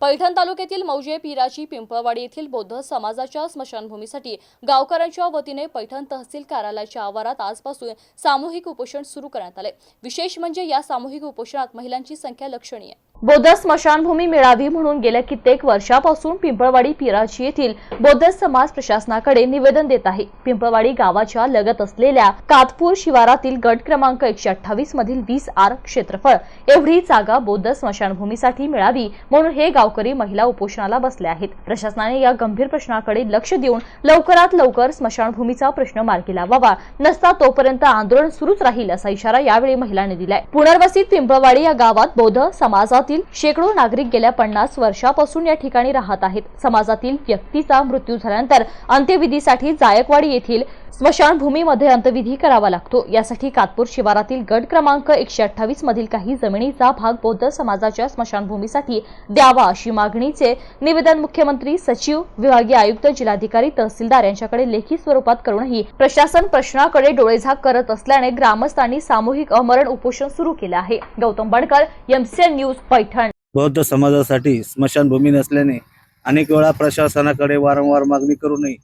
पैठण तालुक्यातील मौजे पिराची पिंपळवाडी येथील बौद्ध समाजाच्या स्मशानभूमीसाठी गावकऱ्यांच्या वतीने पैठण तहसील कार्यालयाच्या आवारात आजपासून सामूहिक उपोषण सुरू करण्यात आले. विशेष म्हणजे या सामूहिक उपोषणात महिलांची संख्या लक्षणीय बौद्ध स्मशानभूमी मिळावी म्हणून गेल्या कित्येक वर्षापासून पिंपळवाडी पिराची येथील बौद्ध समाज प्रशासनाकडे निवेदन देत आहे. पिंपळवाडी गावाच्या लगत असलेल्या कातपूर शिवारातील गट क्रमांक एकशे अठ्ठावीस मधील वीस आर क्षेत्रफळ एवढी जागा बौद्ध स्मशानभूमीसाठी मिळावी म्हणून हे गावकरी महिला उपोषणाला बसले आहेत. प्रशासनाने या गंभीर प्रश्नाकडे लक्ष देऊन लवकरात लवकर स्मशानभूमीचा प्रश्न मार्गी लावावा. नसता तोपर्यंत आंदोलन सुरूच राहील असा इशारा यावेळी महिलांनी दिलाय. पुनर्वसित पिंपळवाडी या गावात बौद्ध समाजात समाजातील शेकडो नागरिक गेल्या पन्नास वर्षापासून या ठिकाणी राहत आहेत. समाजातील व्यक्तीचा मृत्यू झाल्यानंतर अंत्यविधीसाठी जायकवाडी येथील स्मशानभूमीमध्ये अंत्यविधी करावा लागतो. यासाठी कातपूर शिवारातील गट क्रमांक एकशे अठ्ठावीस मधील काही जमिनीचा भाग बौद्ध समाजाच्या स्मशानभूमीसाठी द्यावा अशी मागणीचे निवेदन मुख्यमंत्री सचिव विभागीय आयुक्त जिल्हाधिकारी तहसीलदार यांच्याकडे लेखी स्वरूपात करूनही प्रशासन प्रश्नाकडे डोळेझाक करत असल्याने ग्रामस्थांनी सामूहिक अमरण उपोषण सुरू केलं आहे. Gautam Badkar MCN news Paithan. बौद्ध समाजासाठी स्मशानभूमी नसल्याने अनेक वेळा प्रशासनाकडे वारंवार मागणी करूनही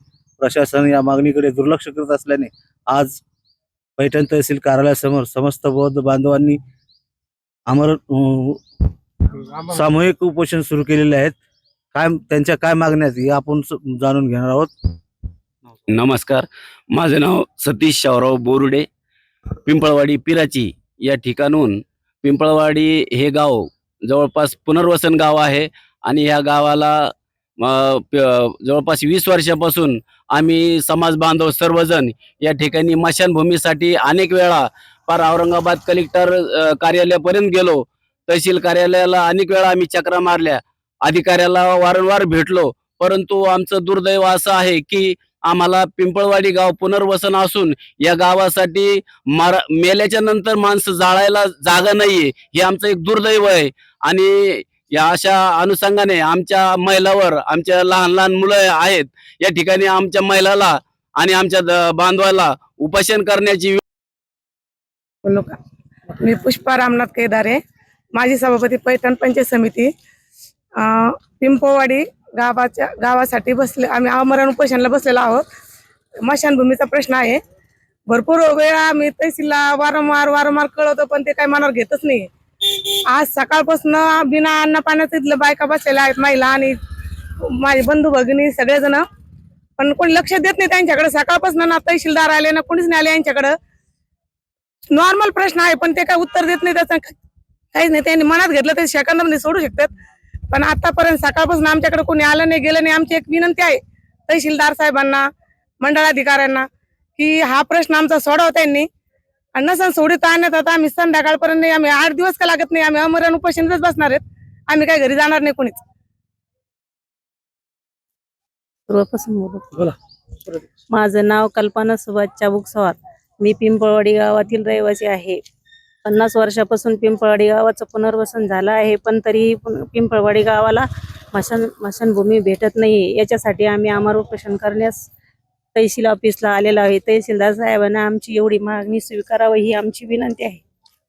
प्रशासन या मागणीकडे दुर्लक्ष करत असल्याने आज पैठण तहसील कार्यालयासमोर समस्त बौद्ध बांधवांनी अमर सामूहिक उपोषण सुरू केलेले आहेत. काय त्यांच्या काय मागण्या आहेत हे आपण जाणून घेणार आहोत. नमस्कार. माझं नाव सतीश शावराव बोरुडे. पिंपळवाडी पिराची या ठिकाणून पिंपळवाडी हे गाव जवळपास पुनर्वसन गाव आहे आणि ह्या गावाला जवळपास वीस वर्षापासून आम्ही समाज बांधव सर्वजण या ठिकाणी मशानभूमीसाठी अनेक वेळा पार औरंगाबाद कलेक्टर कार्यालयापर्यंत गेलो. तहसील कार्यालयाला अनेक वेळा आम्ही चक्रा मारल्या. अधिकाऱ्याला वारंवार भेटलो. परंतु आमचं दुर्दैव असं आहे की आम्हाला पिंपळवाडी गाव पुनर्वसन असून या गावासाठी मार मेल्याच्या नंतर माणसं जाळायला जागा नाहीये. हे आमचं एक दुर्दैव आहे. आणि या अशा अनुषंगाने आमच्या महिलावर आमच्या लहान लहान मुलं आहेत या ठिकाणी आमच्या महिलाला आणि आमच्या बांधवाला उपोषण करण्याची का मी पुष्पा रामनाथ केदारे माजी सभापती पैठण पंचायत समिती अं, गावाच्या गावासाठी बसले आम्ही आमरण उपोषणाला बसलेलो आहोत. मशानभूमीचा प्रश्न आहे. भरपूर वेळा आम्ही तहसीलला वारंवार वारंवार कळवतो पण ते काही मनावर घेतच नाही. आज सकाळपासून बिना अन्न पाण्याचं इथलं बायका बसलेल्या आहेत महिला आणि माझे बंधू भगिनी सगळेजण. पण कोणी लक्ष देत नाही त्यांच्याकडे. सकाळपासून ना तहसीलदार आले ना कोणीच नाही आले यांच्याकडं. नॉर्मल प्रश्न आहे पण ते काय उत्तर देत नाही त्याचं काहीच नाही. त्यांनी मनात घेतलं ते सेकंदामध्ये सोडू शकतात. पण आतापर्यंत सकाळपासून आमच्याकडे कोणी आलं नाही गेलं नाही. आमची एक विनंती आहे तहसीलदार साहेबांना मंडळाधिकाऱ्यांना की हा प्रश्न आमचा सोडावा त्यांनी. आणि नसन सोडित आणण्यात आता आम्ही संध्याकाळपर्यंत नाही आम्ही आठ दिवस का लागत नाही आम्ही अमरण उपोषणच बसणार आहेत. आम्ही काय घरी जाणार नाही कोणीच. माझं नाव कल्पना सुभाष चाबुक सवार. मी पिंपळवाडी गावातील रहिवासी आहे. पन्नास वर्षापासून पिंपळवाडी गावाचं पुनर्वसन झालं आहे पण तरीही पिंपळवाडी गावाला मशान मशानभूमी भेटत नाही. याच्यासाठी आम्ही अमर उपोषण करण्यास तहसील ऑफिसला आलेला आहे. तहसीलदार साहेबांना आमची एवढी मागणी स्वीकारावी ही आमची विनंती आहे.